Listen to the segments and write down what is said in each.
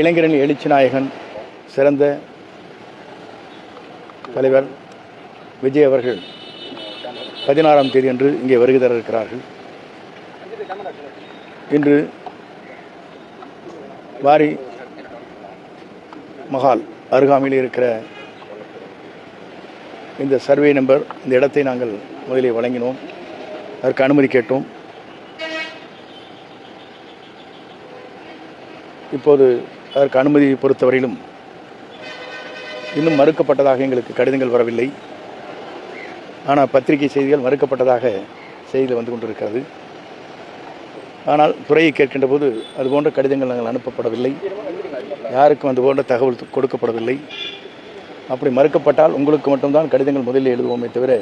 இளைஞரின் எழுச்சி நாயகன் சிறந்த தலைவர் விஜய் அவர்கள் பதினாறாம் தேதி அன்று இங்கே வருகை தர இருக்கிறார்கள் இன்று வாரி மஹால் அருகாமையில் இருக்கிற இந்த சர்வே நம்பர் இந்த இடத்தை நாங்கள் முதலில் வழங்கினோம். அதற்கு அனுமதி கேட்டோம். இப்போது அதற்கு அனுமதி பொறுத்தவரையிலும் இன்னும் மறுக்கப்பட்டதாக எங்களுக்கு கடிதங்கள் வரவில்லை. ஆனால் பத்திரிகை செய்திகள் மறுக்கப்பட்டதாக செய்தியில் வந்து கொண்டிருக்கிறது. ஆனால் துறையை கேட்கின்ற போது அது போன்ற கடிதங்கள் நாங்கள் அனுப்பப்படவில்லை. யாருக்கும் அது போன்ற தகவல் கொடுக்கப்படவில்லை. அப்படி மறுக்கப்பட்டால் உங்களுக்கு மட்டும்தான் கடிதங்கள் முதலில் எழுதுவோமே தவிர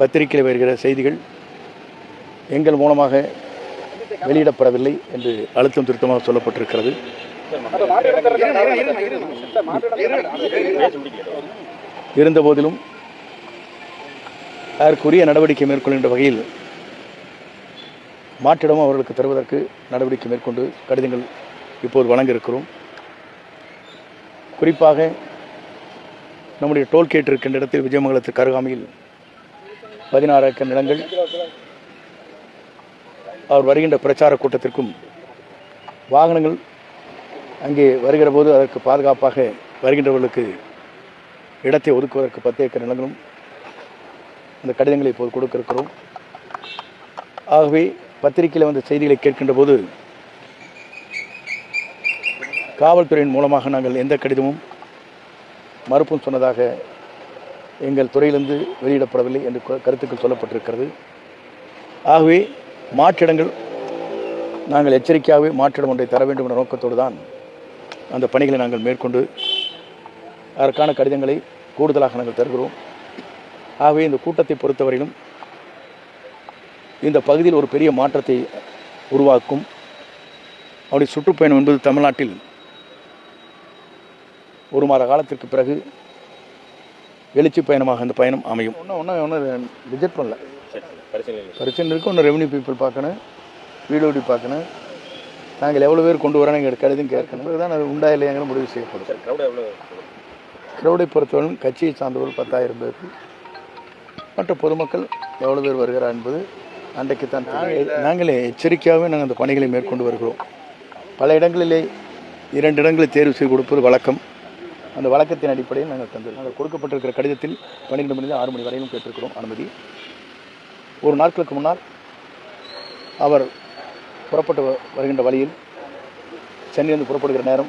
பத்திரிகையில் வருகிற செய்திகள் எங்கள் மூலமாக வெளியிடப்படவில்லை என்று அழுத்தம் திருத்தமாக சொல்லப்பட்டிருக்கிறது. இருந்தபோதிலும் அதற்குரிய நடவடிக்கை மேற்கொள்கின்ற வகையில் மாற்றிடமும் அவர்களுக்கு தருவதற்கு நடவடிக்கை மேற்கொண்டு கடிதங்கள் இப்போது வழங்கியிருக்கிறோம். குறிப்பாக நம்முடைய டோல்கேட் இருக்கின்ற இடத்தில் விஜயமங்கலத்துக்கு அருகாமையில் பதினாறு ஏக்கர் நிலங்கள் அவர் வருகின்ற பிரச்சார கூட்டத்திற்கும் வாகனங்கள் அங்கே வருகிற போது அதற்கு பாதுகாப்பாக வருகின்றவர்களுக்கு இடத்தை ஒதுக்குவதற்கு பத்து ஏக்கர் நிலங்களும் அந்த கடிதங்களை இப்போது கொடுக்க இருக்கிறோம் ஆகவே பத்திரிகையில் வந்த செய்திகளை கேட்கின்ற போது காவல்துறையின் மூலமாக நாங்கள் எந்த கடிதமும் மறுப்பும் சொன்னதாக எங்கள் துறையிலிருந்து வெளியிடப்படவில்லை என்று கருத்துக்கள் சொல்லப்பட்டிருக்கிறது. ஆகவே மாற்றிடங்கள் நாங்கள் எச்சரிக்கையாகவே மாற்றிடம் ஒன்றை தர வேண்டும் என்ற நோக்கத்தோடு தான் அந்த பணிகளை நாங்கள் மேற்கொண்டு அதற்கான கடிதங்களை கூடுதலாக நாங்கள் தருகிறோம். ஆகவே இந்த கூட்டத்தை பொறுத்தவரையிலும் இந்த பகுதியில் ஒரு பெரிய மாற்றத்தை உருவாக்கும். அவருடைய சுற்றுப்பயணம் என்பது தமிழ்நாட்டில் ஒரு மாத காலத்திற்கு பிறகு எழுச்சி பயணமாக அந்த பயணம் அமையும். ஒன்றும் ஒன்றும் ஒன்றும் ரிஜெக்ட் பண்ணல. பிரச்சனை இருக்கு ஒன்று ரெவன்யூ பீப்புள் பார்க்கணும் வீடோடி பார்க்கணும். நாங்கள் எவ்வளோ பேர் கொண்டு வரோம் எங்கள் கடிதம் கேட்கணும். இதுதான் அது உண்டா இல்லையாங்கிற முடிவு செய்யப்படும். கிரௌடை பொறுத்தவரைக்கும் கட்சியை சார்ந்தவர்கள் பத்தாயிரம் பேர். மற்ற பொதுமக்கள் எவ்வளோ பேர் வருகிறார் என்பது அன்றைக்குத்தான் தெரியும். நாங்களே எச்சரிக்கையாகவே நாங்கள் அந்த பணிகளை மேற்கொண்டு வருகிறோம். பல இடங்களிலே இரண்டு இடங்களை தேர்வு செய்து கொடுப்பது வழக்கம். அந்த வழக்கத்தின் அடிப்படையில் நாங்கள் தந்து நாங்கள் கொடுக்கப்பட்டிருக்கிற கடிதத்தில் பன்னிரெண்டு மணி ஆறு மணி வரையிலும் கேட்டிருக்கிறோம் அனுமதி. ஒரு நாட்களுக்கு முன்னால் அவர் புறப்பட்டு வருகின்ற வழியில் சென்னையிலிருந்து புறப்படுகிற நேரம்